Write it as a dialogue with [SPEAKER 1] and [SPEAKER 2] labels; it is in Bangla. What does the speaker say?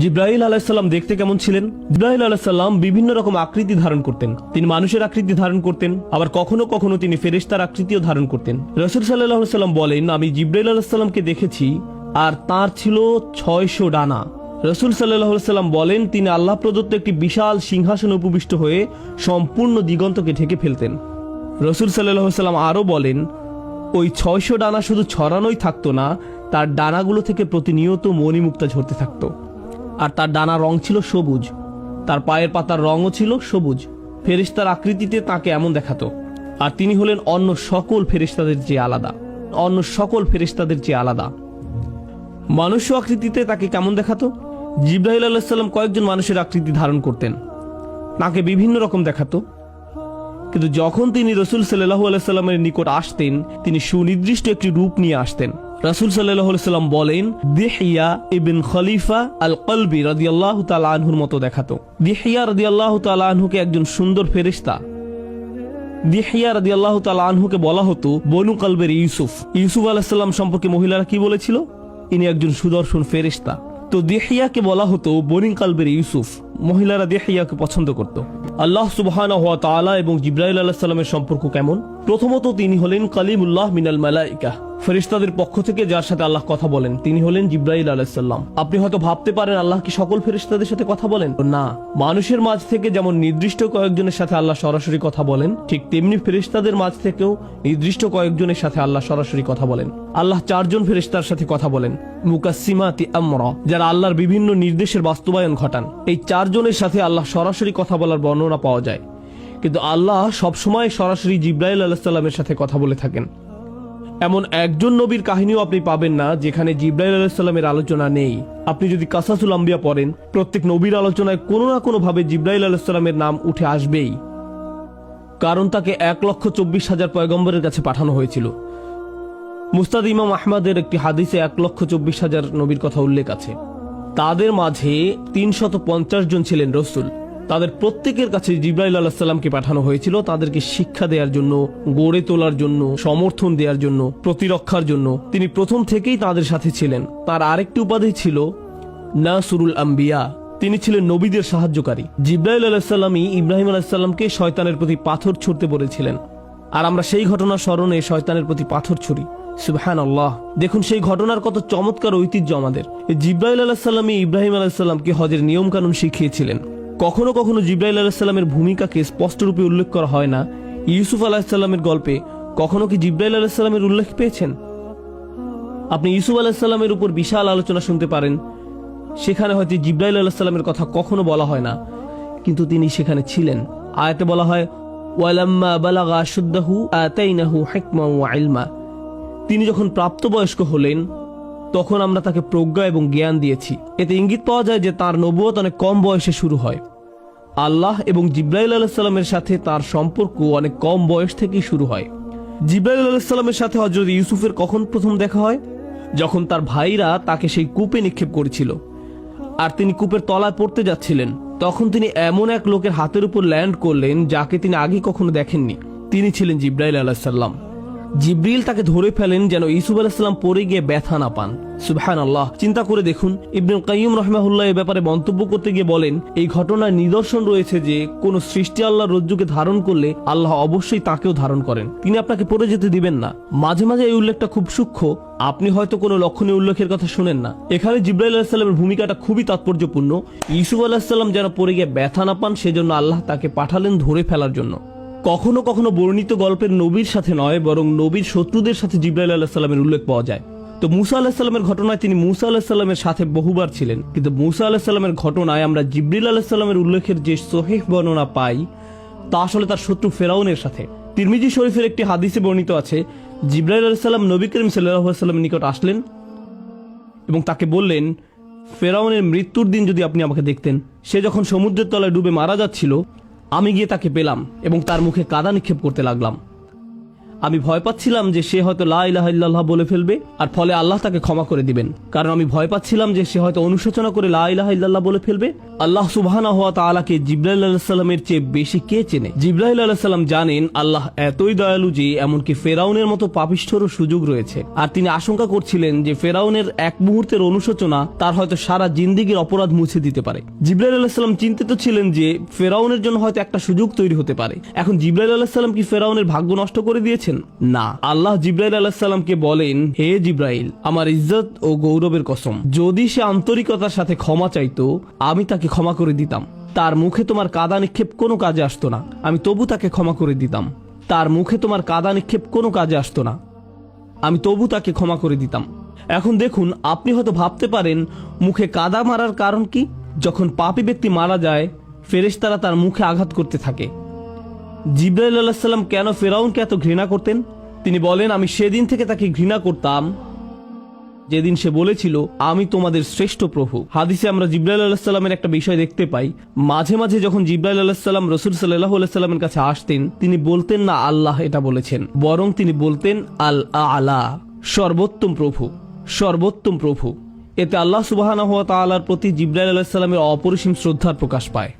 [SPEAKER 1] জিব্রাহিল আলাহিসাল্লাম দেখতে কেমন ছিলেন? জিব্রাহিল আলাহিসাল্লাম বিভিন্ন রকম আকৃতি ধারণ করতেন। তিনি মানুষের আকৃতি ধারণ করতেন, আবার কখনো কখনো তিনি ফেরেশতার আকৃতিও ধারণ করতেন। রসুল সাল্লাহ সাল্লাম বলেন, আমি জিব্রাহিল আলাহিসাল্লামকে দেখেছি, আর তার ছিল ছয়শো ডানা। রসুল সাল্লাম বলেন, তিনি আল্লাহ প্রদত্ত একটি বিশাল সিংহাসন উপবিষ্ট হয়ে সম্পূর্ণ দিগন্তকে ঢেকে ফেলতেন। রসুল সাল্লাম আরও বলেন, ওই ছয়শো ডানা শুধু ছড়ানোই থাকতো না, তার ডানাগুলো থেকে প্রতিনিয়ত মণিমুক্তা ঝরতে থাকতো। আর তার ডানা রং ছিল সবুজ। তার পায়ের পাতার রঙও ছিল সবুজ। ফেরিস্তার আকৃতিতে তাকে এমন দেখাতো। আর তিনি হলেন অন্য সকল ফেরিস্তাদের চেয়ে আলাদা। অন্য সকল ফেরিস্তাদের চেয়ে আলাদা। মানুষ আকৃতিতে তাকে কেমন দেখাতো? জিব্রাহিল আলাহিসাল্লাম কয়েকজন মানুষের আকৃতি ধারণ করতেন। তাকে বিভিন্ন রকম দেখাতো। কিন্তু যখন তিনি রসুল সাল্লাহ আলাইস্লামের নিকট আসতেন, তিনি সুনির্দিষ্ট একটি রূপ নিয়ে আসতেন। রাসুল সাল্লাম বলেন, দিহিয়া ইবিন খলিফা আল কলবি রাদিয়াল্লাহু তাআলা আনহুর মতো দেখাতো। দিহিয়া রাদিয়াল্লাহু তাআলা আনহুকে একজন সুন্দর ফেরেশতা। দিহিয়া আনহুকে বলা হতো বনু ইউসুফ। ইউসুফ সম্পর্কে মহিলারা কি বলেছিল? ইনি একজন সুদর্শন ফেরেশতা। তো দেহিয়াকে বলা হতো বনিং কালবের ইউসুফ। মহিলারা দেহিয়াকে পছন্দ করত। আল্লাহ সুবহান এবং জিব্রাইল সম্পর্ক কেমন? প্রথমত তিনি হলেন কালিমুল্লাহ মিনাল মালাইকা। ফেরিস্তাদের পক্ষ থেকে যার সাথে আল্লাহ কথা বলেন, তিনি হলেন জিব্রাইল আলাহিসাল্লাম আপনি হয়তো ভাবতে পারেন, আল্লাহ কি সকল ফেরিস্তাদের সাথে কথা বলেন? না। মানুষের মাঝ থেকে যেমন নির্দিষ্ট কয়েকজনের সাথে আল্লাহ সরাসরি কথা বলেন, ঠিক তেমনি ফেরিস্তাদের মাঝ থেকেও নির্দিষ্ট কয়েকজনের সাথে আল্লাহ সরাসরি কথা বলেন। আল্লাহ চারজন ফেরিস্তার সাথে কথা বলেন মুকাসিমাতি আমরা, যারা আল্লাহর বিভিন্ন নির্দেশের বাস্তবায়ন ঘটান। এই চারজনের সাথে আল্লাহ সরাসরি কথা বলার বর্ণনা পাওয়া যায়। কিন্তু আল্লাহ সবসময় সরাসরি জিব্রাইল আলাহিসাল্লামের সাথে কথা বলে থাকেন। এমন একজন নবীর কাহিনীও আপনি পাবেন না যেখানে জিব্রাইল আলাইসাল্লামের আলোচনা নেই। আপনি যদি কাসাসুল আম্বিয়া পড়েন, প্রত্যেক নবীর আলোচনায় কোনো না কোনো ভাবে জিব্রাইল আলাইসাল্লামের নাম উঠে আসবেই। কারণ তাকে এক লক্ষ চব্বিশ হাজার পয়গম্বরের কাছে পাঠানো হয়েছিল। মুস্তাদ ইমাম আহমদের একটি হাদিসে এক লক্ষ চব্বিশ হাজার নবীর কথা উল্লেখ আছে। তাদের মাঝে তিনশত পঞ্চাশ জন ছিলেন রসুল। তাদের প্রত্যেকের কাছে জিব্রাইল আলাহিসাল্লামকে পাঠানো হয়েছিল। তাদেরকে শিক্ষা দেওয়ার জন্য, গড়ে তোলার জন্য, সমর্থন দেওয়ার জন্য, প্রতিরক্ষার জন্য। তিনি প্রথম থেকেই তাদের সাথে ছিলেন। তার আরেকটি উপাধি ছিল নাসুরুল আম্বিয়া। তিনি ছিলেন নবীদের সাহায্যকারী। জিব্রাইল আলাহিসাল্লামই ইব্রাহিম আলাহিসাল্লামকে শয়তানের প্রতি পাথর ছুড়তে বলেছিলেন। আর আমরা সেই ঘটনা স্মরণে শয়তানের প্রতি পাথর ছুড়ি। সুবহান আল্লাহ দেখুন, সেই ঘটনার কত চমৎকার ঐতিহ্য আমাদের। জিব্রাইল আলাহিসাল্লামই ইব্রাহিম আলাহিসাল্লামকে হজের নিয়ম কানুন শিখিয়েছিলেন। কখনো কখনো জিব্রাইল আলাহিসাল্লামের ভূমিকাকে স্পষ্টরূপে উল্লেখ করা হয় না। ইউসুফ আলাহিসাল্লামের গল্পে কখনো কি জিব্রাইল আলাহিসাল্লামের উল্লেখ পেয়েছেন? আপনি ইউসুফ আলাহিসাল্লামের উপর বিশাল আলোচনা শুনতে পারেন। সেখানে হয়তো জিব্রাইল আলাহিসাল্লামের কথা কখনো বলা হয় না। কিন্তু তিনি সেখানে ছিলেন। আয়াতে বলা হয়, ওয়ালাম্মা বালাগা শুদ্দাহু আতাইনাহু হিকমা ওয়া ইলমা। তিনি যখন প্রাপ্তবয়স্ক হলেন তখন আমরা তাকে প্রজ্ঞা এবং জ্ঞান দিয়েছি। এতে ইঙ্গিত পাওয়া যায় যে তার নবুয়ত অনেক কম বয়সে শুরু হয়। আল্লাহ এবং জিব্রাইল আলাহিসাল্লামের সাথে তার সম্পর্ক অনেক কম বয়স থেকেই শুরু হয়। জিব্রাইল আলাহিসাল্লামের সাথে হজরত ইউসুফের কখন প্রথম দেখা হয়? যখন তার ভাইরা তাকে সেই কূপে নিক্ষেপ করেছিল। আর তিনি কূপের তলায় পড়তে যাচ্ছিলেন। তখন তিনি এমন এক লোকের হাতের উপর ল্যান্ড করলেন যাকে তিনি আগে কখনো দেখেননি। তিনি ছিলেন জিব্রাইল আলাহিসাল্লাম জিব্রিল তাকে ধরে ফেলেন যেন ইসুফ আলাহিসাল্লাম পরে গিয়ে ব্যথা না পান। সুবহান আল্লাহ চিন্তা করে দেখুন, ইবনুল কাইয়ুম রহমাহুল্লাহ এ ব্যাপারে মন্তব্য করতে গিয়ে বলেন, এই ঘটনার নিদর্শন রয়েছে যে, কোন সৃষ্টি আল্লাহর রজ্জুকে ধারণ করলে আল্লাহ অবশ্যই তাকেও ধারণ করেন। তিনি আপনাকে পড়ে যেতে দিবেন না। মাঝে মাঝে এই উল্লেখটা খুব সূক্ষ্ম। আপনি হয়তো কোনো লক্ষণীয় উল্লেখের কথা শুনেন না। এখানে জিব্রাইল আলাহিসাল্লামের ভূমিকাটা খুবই তাৎপর্যপূর্ণ। ইসুফ আলাহিসাল্লাম যেন পরে গিয়ে ব্যথা না পান, সেজন্য আল্লাহ তাকে পাঠালেন ধরে ফেলার জন্য। কখনো কখনো বর্ণিত গল্পের নবীর সাথে নয়, বরং নবীর শত্রুদের সাথে জিব্রাইল আলাহিসাল্লামের উল্লেখ পাওয়া যায়। তো মুসা আলাহিসাল্লামের ঘটনায় তিনি মুসা আলাহিসাল্লামের সাথে বহুবার ছিলেন। কিন্তু মুসা আলাহিসাল্লামের ঘটনায় আমরা জিব্রিল আলাহিসাল্লামের উল্লেখের যে সহিহ বর্ণনা পাই, তা আসলে তার শত্রু ফেরাউনের সাথে। তিরমিজি শরীফের একটি হাদিসে বর্ণিত আছে, জিব্রাইল আলাহিসাল্লাম নবী করিম সাল্লাহামের নিকট আসলেন এবং তাকে বললেন, ফেরাউনের মৃত্যুর দিন যদি আপনি আমাকে দেখতেন। সে যখন সমুদ্রের তলায় ডুবে মারা যাচ্ছিল আমি গিয়ে তাকে পেলাম এবং তার মুখে কাদা নিক্ষেপ করতে লাগলাম। আমি ভয় পাচ্ছিলাম যে সে হয়তো লা বলে ফেলবে, আর ফলে আল্লাহ তাকে ক্ষমা করে দিবেন। কারণ আমি ভয় পাচ্ছিলাম যে সে হয়তো অনুশোচনা করে লা ইলাহা বলে ফেলবে। আল্লাহ সুবহানাহু ওয়া তাআলাকে জিব্রাইল আলাইহিস চেয়ে বেশি কে চেনে? জিব্রাইল আলাইহিস সালাম জানেন, আল্লাহ এতই দয়ালু যে এমনকি ফেরাউনের মতো পাপিষ্ঠরও সুযোগ রয়েছে। আর তিনি আশঙ্কা করছিলেন যে ফেরাউনের এক মুহূর্তের অনুশোচনা তার হয়তো সারা জিন্দিগির অপরাধ মুছে দিতে পারে। জিব্রাইল আলাইসাল্লাম চিন্তিত ছিলেন যে ফেরাউনের জন্য হয়তো একটা সুযোগ তৈরি হতে পারে। এখন জিব্রাইল আলাইসাল্লাম কি ফেরাউনের ভাগ্য নষ্ট করে দিয়েছেন? না। আল্লাহ জিব্রাইল আলাইসাল্লামকে বলেন, হে জিব্রাইল, আমার ইজ্জত ও গৌরবের কসম। যদি সে আন্তরিকতার সাথে ক্ষমা চাইতো, আমি তাকে ক্ষমা করে দিতাম। তার মুখে তোমার কাদা নিক্ষেপ কোনো কাজে আসতো না। আমি তবু তাকে ক্ষমা করে দিতাম। তার মুখে তোমার কাদা নিক্ষেপ কোনো কাজে আসতো না। আমি তবু তাকে ক্ষমা করে দিতাম। এখন দেখুন, আপনি হয়তো ভাবতে পারেন, মুখে কাদা মারার কারণ কি? যখন পাপী ব্যক্তি মারা যায়, ফেরেশতারা তার মুখে আঘাত করতে থাকে। জিব্রাইল আলাহিসাল্লাম কেন ফেরাউনকে এত ঘৃণা করতেন? তিনি বলেন, আমি সেদিন থেকে তাকে ঘৃণা করতাম। যেদিন সে বলেছিল, আমি তোমাদের শ্রেষ্ঠ প্রভু। হাদিসে আমরা জিব্রাইল আলাহিসাল্লামের একটা বিষয় দেখতে পাই। মাঝে মাঝে যখন জিব্রাইল আলাহিসাল্লাম রসুল সাল্লাহ আলাইস্লামের কাছে আসতেন, তিনি বলতেন, না, আল্লাহ এটা বলেছেন। বরং তিনি বলতেন আল আলা সর্বোত্তম প্রভু সর্বোত্তম প্রভু। এতে আল্লাহ সুবাহ তাআলার প্রতি জিব্রাইল আলাহিসাল্লামের অপরিসীম শ্রদ্ধার প্রকাশ পায়।